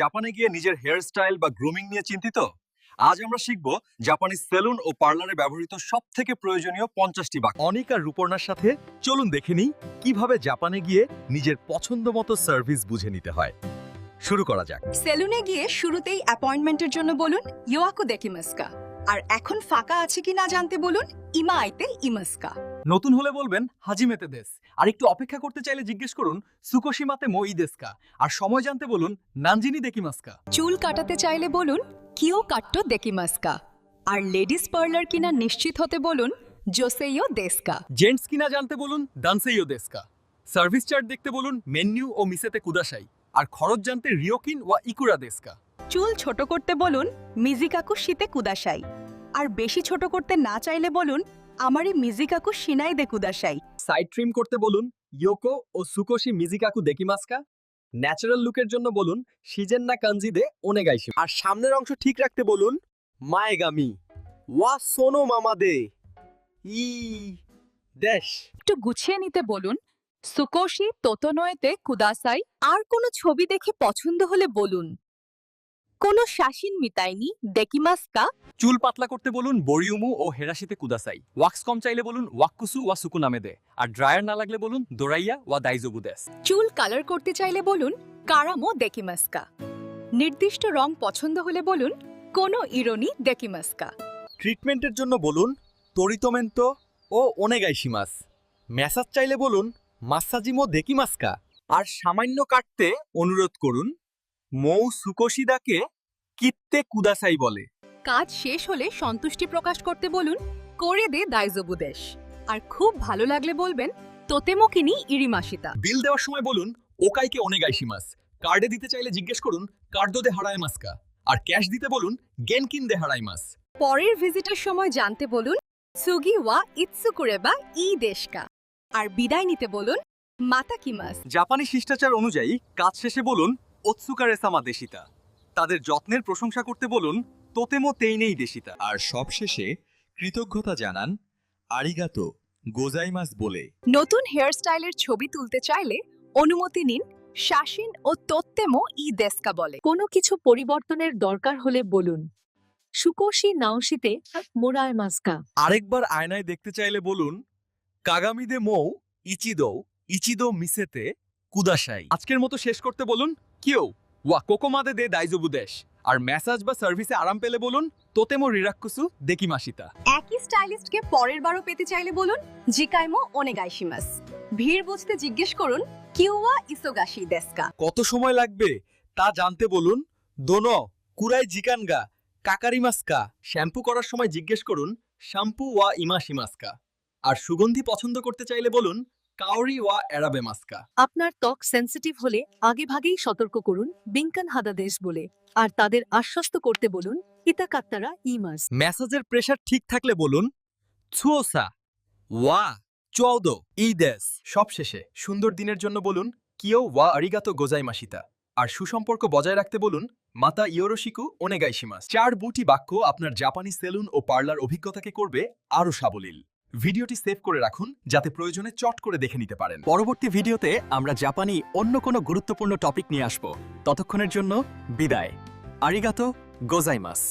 জাপানে গিয়ে নিজের হেয়ার স্টাইল বা গ্রুমিং নিয়ে চিন্তিত? আজ আমরা শিখব জাপানি সেলুন ও পার্লারে ব্যবহৃত সব থেকে প্রয়োজনীয় পঞ্চাশটি বাক্য। অনিক আর রূপর্ণার সাথে চলুন দেখে নিই কীভাবে জাপানে গিয়ে নিজের পছন্দ মতো সার্ভিস বুঝে নিতে হয়। শুরু করা যাক। সেলুনে গিয়ে শুরুতেই অ্যাপয়েন্টমেন্টের জন্য বলুন ইয়োয়াকো দেকিমাস্কা আর এখন ফাঁকা আছে কি না জানতে বলুন ইমা আইতে ইমাস্কা নতুন হলে বলবেন হাজিমেতে দেশ। আর একটু অপেক্ষা করতে চাইলে জিজ্ঞেস করুন সুকোশিমাতে মই দেশকা? আর সময় জানতে বলুন নানজিনি দেকিমাস্কা চুল কাটাতে চাইলে বলুন কিও কাট্টো দেকিমাস্কা আর লেডিস পার্লার কিনা নিশ্চিত হতে বলুন জোসেইও দেস্কা জেন্টস কিনা জানতে বলুন দানসেইও দেশকা। সার্ভিস চার্ট দেখতে বলুন মেনু ও মিসেতে কুদাসাই আর খরচ জানতে রিওকিন ওয়া ইকুরা দেশকা। চুল ছোট করতে বলুন মিজিকাকু শীতে কুদাসাই আর বেশি ছোট করতে না চাইলে বলুন আমারই মিজিকাকু সিনাই দে কুদাসাই সাইড ট্রিম করতে বলুন ইয়োকো ও সুকোশি মিজিকাকু দেকিমাস্কা ন্যাচারাল লুকের জন্য বলুন সিজেন্না কাঞ্জি দে ওনেগাইশি আর সামনের অংশ ঠিক রাখতে বলুন মায়েগামি ওয়া সোনো মামা দে। ই ড্যাশ একটু গুছিয়ে নিতে বলুন সুকোশি তোতনোয়েতে কুদাসাই আর কোনো ছবি দেখে পছন্দ হলে বলুন। কোনো শাসিন মিতাইনি দেকিমাস্কা? চুল পাতলা করতে বলুন বরিউমু ও হেরাশিতে কুদাসাই। ওয়াক্স কম চাইলে বলুন ওয়াক্কুসু ওয়া সুকুনামে দে আর ড্রায়ার না লাগলে বলুন দোরাইয়া ওয়া দাইজোবু দেস চুল কালার করতে চাইলে বলুন কারামো দেকিমাস্কা। নির্দিষ্ট রং পছন্দ হলে বলুন কোনো ইরোনি দেকিমাস্কা। ট্রিটমেন্টের জন্য বলুন তরিতমেন্তো ও ওনেগাইশিমাস। ম্যাসাজ চাইলে বলুন মাসাজিমো দেকিমাস্কা। আর সামান্য কাটতে অনুরোধ করুন মৌ সুকোশিদাকে কিত্তে কুদাসাই বলে। কাজ শেষ হলে সন্তুষ্টি প্রকাশ করতে বলুন করে দে দাইজোবুদেশ আর খুব ভালো লাগলে বলবেন তোতেমো কিনি ইরিমাসিতা বিল দেওয়ার সময় বলুন ওকাইকে ওনেগাইশিমাস কার্ডে দিতে চাইলে জিজ্ঞেস করুন কার্ডো দে হারায় মাস্কা। আর ক্যাশ দিতে বলুন গেনকিন দে হারাই মাস। পরের ভিজিটের সময় জানতে বলুন সুগি ওয়া ইৎসুকুরেবা ই দেশকা। আর বিদায় নিতে বলুন মাতা কিমাস জাপানি শিষ্টাচার অনুযায়ী কাজ শেষে বলুন ওৎসুকারেসামা দেশিতা। তাদের যত্নের প্রশংসা করতে বলুন তোতেমো তেইনেই দেশিতা। আর সবশেষে কৃতজ্ঞতা জানান আরিগাতো গোজাইমাস বলে। নতুন হেয়ারস্টাইলের ছবি তুলতে চাইলে অনুমতি নিন শাসিন ও তোত্তেমো ই দেস্কা বলে। কোনো কিছু পরিবর্তনের দরকার হলে বলুন। সুকোশি নাওশিতে মোরায় মাস্কা আরেকবার আয়নায় দেখতে চাইলে বলুন কাগামিদে মৌ ইচিদো ইচিদো মিসেতে কুদাসাই আজকের মতো শেষ করতে বলুন কিও? ওয়া কোকোমাদে দে দাইজোবু দেশ। আর ম্যাসাজ বা সার্ভিসে আরাম পেলে বলুন তোতেমো রিরাক্কুসু দেখি মাসিতা একই স্টাইলিস্টকে পরের বারও পেতে চাইলে বলুন জিকাইমো ওনেগাইশিমাস। ভিড় বুঝতে জিজ্ঞেস করুন কিউয়া ইসোগাশি দেস্কা কত সময় লাগবে? তা জানতে বলুন দোনো কুরাই জিকানগা কাকারিমাস্কা। শ্যাম্পু করার সময় জিজ্ঞেস করুন শ্যাম্পু ওয়া ইমাশিমাস্কা। আর সুগন্ধি পছন্দ করতে চাইলে বলুন কাওরি ওয়া এরাবে মাস্কা। আপনার ত্বক সেন্সিটিভ হলে আগেভাগেই সতর্ক করুন বিঙ্কান হাদাদেশ বলে। আর তাদের আশ্বস্ত করতে বলুন ইতাকাত্তারা ইমাস ম্যাসাজের প্রেশার ঠিক থাকলে বলুন ছুওসা ওয়া চৌদো ইদেস সবশেষে সুন্দর দিনের জন্য বলুন কিও ওয়া আরিগাতো গোজাইমাশিতা আর সুসম্পর্ক বজায় রাখতে বলুন মাতা ইয়োরোশিকু ওনেগাইশিমাস। চার বুটি বাক্য আপনার জাপানি সেলুন ও পার্লার অভিজ্ঞতাকে করবে আরও সাবলীল। ভিডিওটি সেভ করে রাখুন, যাতে প্রয়োজনে চট করে দেখে নিতে পারেন। পরবর্তী ভিডিওতে আমরা জাপানি অন্য কোনো গুরুত্বপূর্ণ টপিক নিয়ে আসব। ততক্ষণের জন্য বিদায়। আরিগাতো, গোজাইমাস।